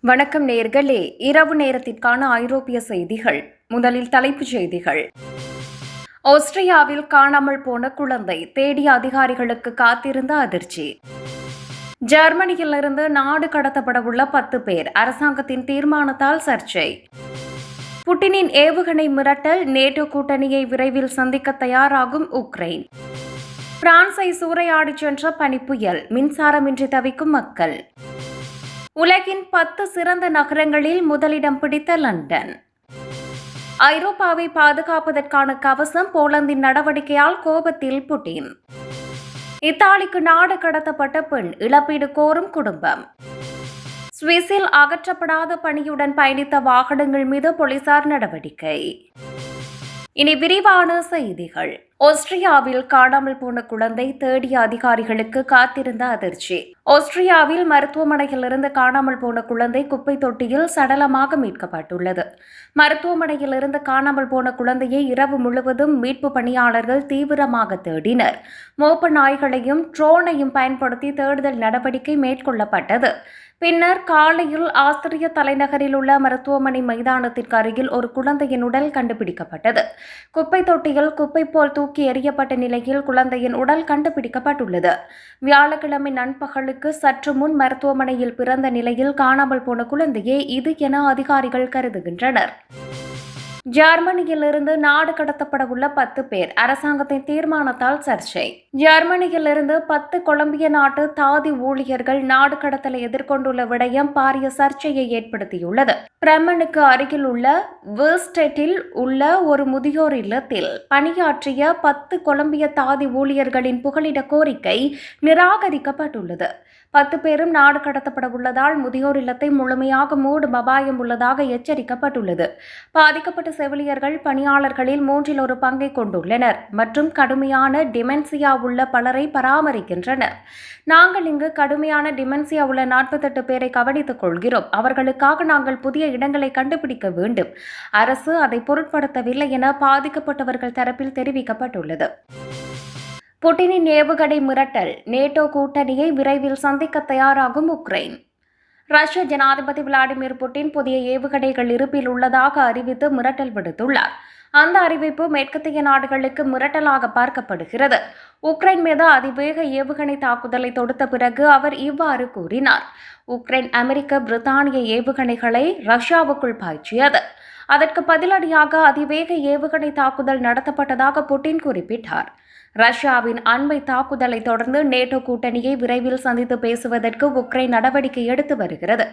வணக்கம் நேர்களே. இரவு நேரத்திற்கான ஐரோப்பிய செய்திகள். முதலில் தலைப்புச் செய்திகள். ஆஸ்திரியாவில் காணாமல் போன குழந்தை தேடிய அதிகாரிகளுக்கு காத்திருந்த அதிர்ச்சி. ஜெர்மனியிலிருந்து நாடு கடத்தப்படவுள்ள பத்து பேர் அரசாங்கத்தின் தீர்மானத்தால் சர்ச்சை. புட்டினின் ஏவுகணை மிரட்டல் நேட்டோ கூட்டணியை விரைவில் சந்திக்க தயாராகும் உக்ரைன். பிரான்சை சூறையாடிச் சென்ற பனிப்புயல் மின்சாரமின்றி தவிக்கும் மக்கள். உலகின் பத்து சிறந்த நகரங்களில் முதலிடம் பிடித்த லண்டன். ஐரோப்பாவை பாதுகாப்பதற்கான கவசம் போலந்தின் நடவடிக்கையால் கோபத்தில் புட்டின். இத்தாலிக்கு நாடு கடத்தப்பட்ட பெண் இழப்பீடு கோரும் குடும்பம். சுவிஸில் அகற்றப்படாத பணியுடன் பயணித்த வாகனங்கள் மீது போலீசார் நடவடிக்கை. இனி விரிவான செய்திகள். ஆஸ்திரியாவில் காணாமல் போன குழந்தை தேடிய அதிகாரிகளுக்கு காத்திருந்த அதிர்ச்சி. ஆஸ்திரியாவில் மருத்துவமனையிலிருந்து காணாமல் போன குழந்தை குப்பை தொட்டியில் சடலமாக மீட்கப்பட்டுள்ளது. மருத்துவமனையிலிருந்து காணாமல் போன குழந்தையை இரவு முழுவதும் மீட்பு பணியாளர்கள் தீவிரமாக தேடினர். மோப்ப நாய்களையும் ட்ரோனையும் பயன்படுத்தி தேடுதல் நடவடிக்கை மேற்கொள்ளப்பட்டது. பின்னர் காலையில் ஆஸ்திரிய தலைநகரில் உள்ள மருத்துவமனை மைதானத்திற்கு அருகில் ஒரு குழந்தையின் உடல் கண்டுபிடிக்கப்பட்டது. குப்பை தொட்டியில் குப்பை போல் தூக்கி எறியப்பட்ட நிலையில் குழந்தையின் உடல் கண்டுபிடிக்கப்பட்டுள்ளது. வியாழக்கிழமை நண்பகலுக்கு சற்று முன் மருத்துவமனையில் பிறந்த நிலையில் காணாமல் போன குழந்தையே இது என அதிகாரிகள் கருதுகின்றனர். ஜெர்மனியிலிருந்து நாடு கடத்தப்பட உள்ள பத்து பேர். அரசாங்கத்தின் தீர்மானத்தால் சர்ச்சை. ஜெர்மனியிலிருந்து பத்து கொலம்பிய நாட்டு தாதி ஊழியர்கள் நாடு கடத்தலை எதிர்கொண்டுள்ள விடயம் பாரிய சர்ச்சையை ஏற்படுத்தியுள்ளது. பிரமனுக்கு அருகில் உள்ள வேர்ஸ்டெட்டில் உள்ள ஒரு முதியோர் இல்லத்தில் பணியாற்றிய பத்து கொலம்பிய தாதி ஊழியர்களின் புகலிட கோரிக்கை நிராகரிக்கப்பட்டுள்ளது. பத்து பேரும் நாடு கடத்தப்பட உள்ளதால் முதியோர் இல்லத்தை முழுமையாக மூடும் அபாயம் உள்ளதாக எச்சரிக்கப்பட்டுள்ளது. பாதிக்கப்பட்ட செவிலியர்கள் பணியாளர்களில் மூன்றில் ஒரு பங்கை கொண்டுள்ளனர் மற்றும் கடுமையான டிமென்சியா உள்ள பலரை பராமரிக்கின்றனர். நாங்கள் இங்கு கடுமையான டிமென்சியா உள்ள நாற்பத்தெட்டு பேரை கவனித்துக் கொள்கிறோம். அவர்களுக்காக நாங்கள் புதிய இடங்களை கண்டுபிடிக்க வேண்டும். அரசு அதை பொருட்படுத்தவில்லை என பாதிக்கப்பட்டவர்கள் தரப்பில் தெரிவிக்கப்பட்டுள்ளது. புட்டினின் ஏவுகணை மிரட்டல். நேட்டோ கூட்டணியை விரைவில் சந்திக்க தயாராகும் உக்ரைன். ரஷ்ய ஜனாதிபதி விளாடிமிர் புட்டின் புதிய ஏவுகணைகள் இருப்பில் உள்ளதாக அறிவித்து மிரட்டல் விடுத்துள்ளார். அந்த அறிவிப்பு மேற்கத்திய நாடுகளுக்கு மிரட்டலாக பார்க்கப்படுகிறது. உக்ரைன் மீது அதிவேக ஏவுகணை தாக்குதலை தொடுத்த பிறகு அவர் இவ்வாறு கூறினார். உக்ரைன் அமெரிக்க பிரித்தானிய ஏவுகணைகளை ரஷ்யாவுக்குள் பாய்ச்சியது. அதற்கு பதிலடியாக அதிவேக ஏவுகணை தாக்குதல் நடத்தப்பட்டதாக புட்டின் குறிப்பிட்டார். ரஷ்யாவின் அண்மை தாக்குதலை தொடர்ந்து நேட்டோ கூட்டணியை விரைவில் சந்தித்து பேசுவதற்கு உக்ரைன் நடவடிக்கை எடுத்து வருகிறது.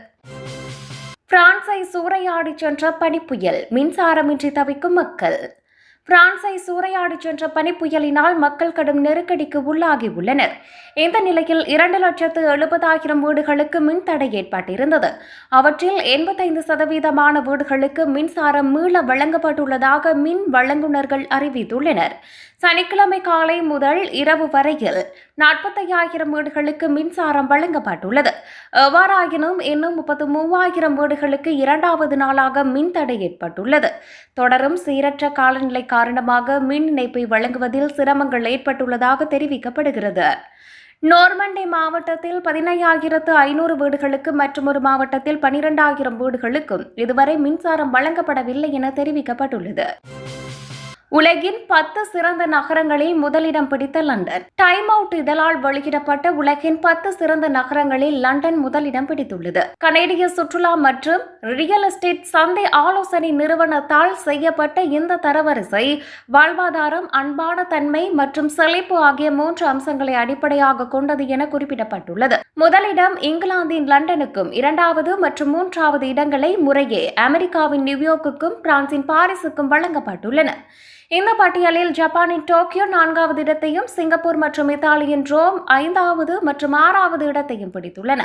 பிரான்சை சூறையாடிச் சென்ற பனிப்புயல் மின்சாரமின்றி தவிக்கும் மக்கள். பிரான்சை சூறையாடிச் சென்ற பனிப்புயலினால் மக்கள் கடும் நெருக்கடிக்கு உள்ளாகி உள்ளனர் இந்த நிலையில் இரண்டு லட்சத்து எழுபதாயிரம் வீடுகளுக்கு மின் தடை ஏற்பட்டிருந்தது. அவற்றில் எண்பத்தைந்து சதவீதமான வீடுகளுக்கு மின்சாரம் மீள வழங்கப்பட்டுள்ளதாக மின் வழங்குநர்கள் அறிவித்துள்ளனர். சனிக்கிழமை காலை முதல் இரவு வரையில் நாற்பத்தையாயிரம் வீடுகளுக்கு மின்சாரம் வழங்கப்பட்டுள்ளது. எவ்வாறாயினும் இன்னும் முப்பத்து மூவாயிரம் வீடுகளுக்கு இரண்டாவது நாளாக மின் தடை ஏற்பட்டுள்ளது. தொடரும் சீரற்ற காலநிலை காரணமாக மின் இணைப்பை வழங்குவதில் சிரமங்கள் ஏற்பட்டுள்ளதாக தெரிவிக்கப்படுகிறது. நோர்மண்டே மாவட்டத்தில் பதினையாயிரத்து ஐநூறு வீடுகளுக்கு மற்றும் ஒரு மாவட்டத்தில் பனிரெண்டாயிரம் வீடுகளுக்கும் இதுவரை மின்சாரம் வழங்கப்படவில்லை என தெரிவிக்கப்பட்டுள்ளது. உலகின் பத்து சிறந்த நகரங்களில் முதலிடம் பிடித்த லண்டன். டைம் அவுட் இதழால் வெளியிடப்பட்ட உலகின் பத்து சிறந்த நகரங்களில் லண்டன் முதலிடம் பிடித்துள்ளது. கனேடிய சுற்றுலா மற்றும் ரியல் எஸ்டேட் சந்தை ஆலோசனை நிறுவனத்தால் செய்யப்பட்ட இந்த தரவரிசை வாழ்வாதாரம் அன்பான தன்மை மற்றும் செழிப்பு ஆகிய மூன்று அம்சங்களை அடிப்படையாக கொண்டது என குறிப்பிடப்பட்டுள்ளது. முதலிடம் இங்கிலாந்தின் லண்டனுக்கும் இரண்டாவது மற்றும் மூன்றாவது இடங்களை முறையே அமெரிக்காவின் நியூயார்க்குக்கும் பிரான்சின் பாரிஸுக்கும் வழங்கப்பட்டுள்ளன. இந்த பட்டியலில் ஜப்பானின் டோக்கியோ நான்காவது இடத்தையும் சிங்கப்பூர் மற்றும் இத்தாலியின் ரோம் ஐந்தாவது மற்றும் ஆறாவது இடத்தையும் பிடித்துள்ளன.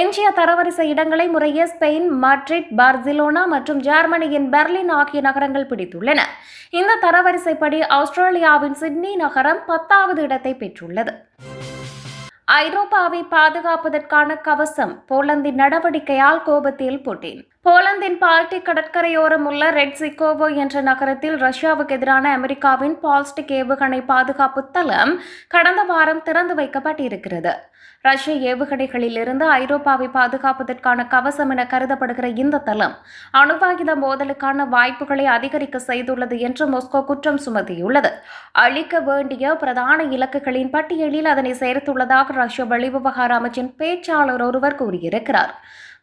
எஞ்சிய தரவரிசை இடங்களை முறையே ஸ்பெயின் மாட்ரிட் பார்சிலோனா மற்றும் ஜெர்மனியின் பெர்லின் ஆகிய நகரங்கள் பிடித்துள்ளன. இந்த தரவரிசைப்படி ஆஸ்திரேலியாவின் சிட்னி நகரம் பத்தாவது இடத்தை பெற்றுள்ளது. ஐரோப்பாவை பாதுகாப்பதற்கான கவசம் போலந்தின் நடவடிக்கையால் கோபத்தில் புட்டின். போலந்தின் பால்டிக் கடற்கரையோரம் உள்ள ரெட் சிக்கோவோ என்ற நகரத்தில் ரஷ்யாவுக்கு எதிரான அமெரிக்காவின் பால்ஸ்டிக் ஏவுகணை பாதுகாப்பு தளம் கடந்த வாரம் திறந்து வைக்கப்பட்டிருக்கிறது. ரஷ்ய ஏவுகணைகளிலிருந்து ஐரோப்பாவை பாதுகாப்பதற்கான கவசம் என கருதப்படுகிற இந்த தளம் அணுவாயுத மோதலுக்கான வாய்ப்புகளை அதிகரிக்க செய்துள்ளது என்று மொஸ்கோ குற்றம் சுமத்தியுள்ளது. அளிக்க வேண்டிய பிரதான இலக்குகளின் பட்டியலில் அதனை சேர்த்துள்ளதாக ரஷ்ய வெளிவிவகார அமைச்சின் பேச்சாளர் ஒருவர் கூறியிருக்கிறார்.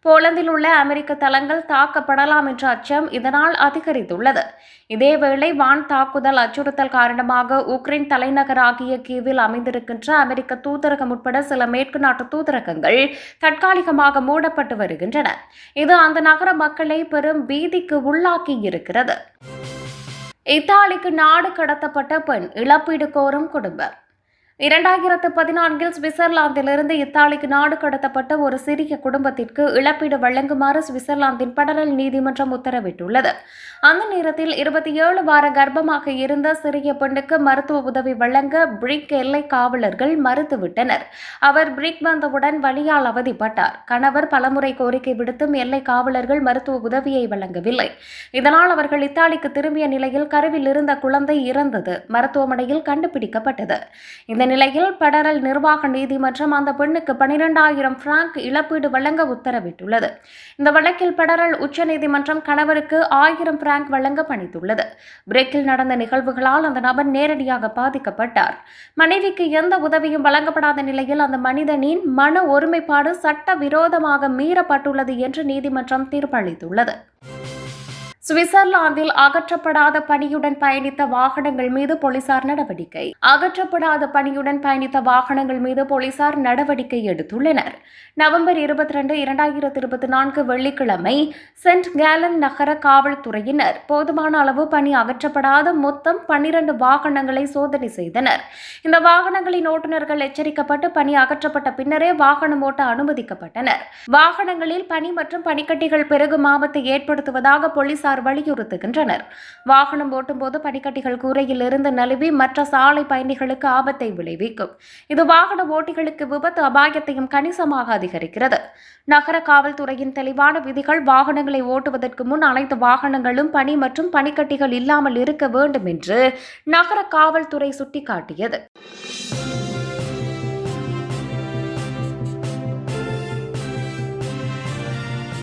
போலந்தில் உள்ள அமெரிக்க தளங்கள் தாக்கப்படலாம் என்ற அச்சம் இதனால் அதிகரித்துள்ளது. இதேவேளை வான் தாக்குதல் அச்சுறுத்தல் காரணமாக உக்ரைன் தலைநகராகிய கீவில் அமைந்திருக்கின்ற அமெரிக்க தூதரகம் உட்பட சில மேற்கு நாட்டு தூதரகங்கள் தற்காலிகமாக மூடப்பட்டு வருகின்றன. இது அந்த நகர மக்களை பெரும் பீதிக்கு உள்ளாக்கி இருக்கிறது. இத்தாலிக்கு நாடு கடத்தப்பட்ட பெண் இழப்பீடு கோரும் குடும்பம். இரண்டாயிரத்து பதினான்கில் சுவிட்சர்லாந்திலிருந்து இத்தாலிக்கு நாடு கடத்தப்பட்ட ஒரு சிறிய குடும்பத்திற்கு இழப்பீடு வழங்குமாறு சுவிட்சர்லாந்தின் படரல் நீதிமன்றம் உத்தரவிட்டுள்ளது. அந்த நேரத்தில் இருபத்தி ஏழு வார கர்ப்பமாக இருந்த சிறிய பெண்ணுக்கு மருத்துவ உதவி வழங்க பிரிக் எல்லை காவலர்கள் மறுத்துவிட்டனர். அவர் பிரிக் வந்தவுடன் வழியால் அவதிப்பட்டார். கணவர் பலமுறை கோரிக்கை விடுத்தும் எல்லை காவலர்கள் மருத்துவ உதவியை வழங்கவில்லை. இதனால் அவர்கள் இத்தாலிக்கு திரும்பிய நிலையில் கருவில் இருந்த குழந்தை இறந்தது. மருத்துவமனையில் கண்டுபிடிக்கப்பட்டது. இந்த நிலையில் பெடரல் நிர்வாக நீதிமன்றம் அந்த பெண்ணுக்கு பனிரெண்டாயிரம் பிராங்க் இழப்பீடு வழங்க உத்தரவிட்டுள்ளது. இந்த வழக்கில் பெடரல் உச்சநீதிமன்றம் கணவருக்கு ஆயிரம் பிராங்க் வழங்க பணித்துள்ளது. பிரேக்கில் நடந்த நிகழ்வுகளால் அந்த நபர் நேரடியாக பாதிக்கப்பட்டார். மனைவிக்கு எந்த உதவியும் வழங்கப்படாத நிலையில் அந்த மனிதனின் மன ஒருமைப்பாடு சட்டவிரோதமாக மீறப்பட்டுள்ளது என்று நீதிமன்றம் தீர்ப்பளித்துள்ளது. சுவிட்சர்லாந்தில் அகற்றப்படாத பணியுடன் பயணித்த வாகனங்கள் மீது போலீசார் நடவடிக்கை. அகற்றப்படாத பணியுடன் பயணித்த வாகனங்கள் மீது போலீசார் நடவடிக்கை எடுத்துள்ளனர். நவம்பர் இருபத்தி ரெண்டு இரண்டாயிரத்தி இருபத்தி நான்கு வெள்ளிக்கிழமை சென்ட் கேலன் நகர காவல்துறையினர் போதுமான அளவு பணி அகற்றப்படாத மொத்தம் பன்னிரண்டு வாகனங்களை சோதனை செய்தனர். இந்த வாகனங்களின் ஓட்டுநர்கள் எச்சரிக்கப்பட்டு பணி அகற்றப்பட்ட பின்னரே வாகனம் ஓட்ட அனுமதிக்கப்பட்டனர். வாகனங்களில் பனி மற்றும் பனிக்கட்டிகள் பெருகும் ஆபத்தை ஏற்படுத்துவதாக போலீசார் போலீசார் வலியுறுத்துகின்றனர். வாகனம் ஓட்டும்போது பனிக்கட்டிகள் கூரையில் இருந்து நழுவி மற்ற சாலை பயணிகளுக்கு ஆபத்தை விளைவிக்கும். இது வாகன ஓட்டிகளுக்கு விபத்து அபாயத்தையும் கணிசமாக அதிகரிக்கிறது. நகர காவல்துறையின் தெளிவான விதிகள் வாகனங்களை ஓட்டுவதற்கு முன் அனைத்து வாகனங்களும் பனி மற்றும் பனிக்கட்டிகள் இல்லாமல் இருக்க வேண்டும் என்று நகர காவல்துறை சுட்டிக்காட்டியது.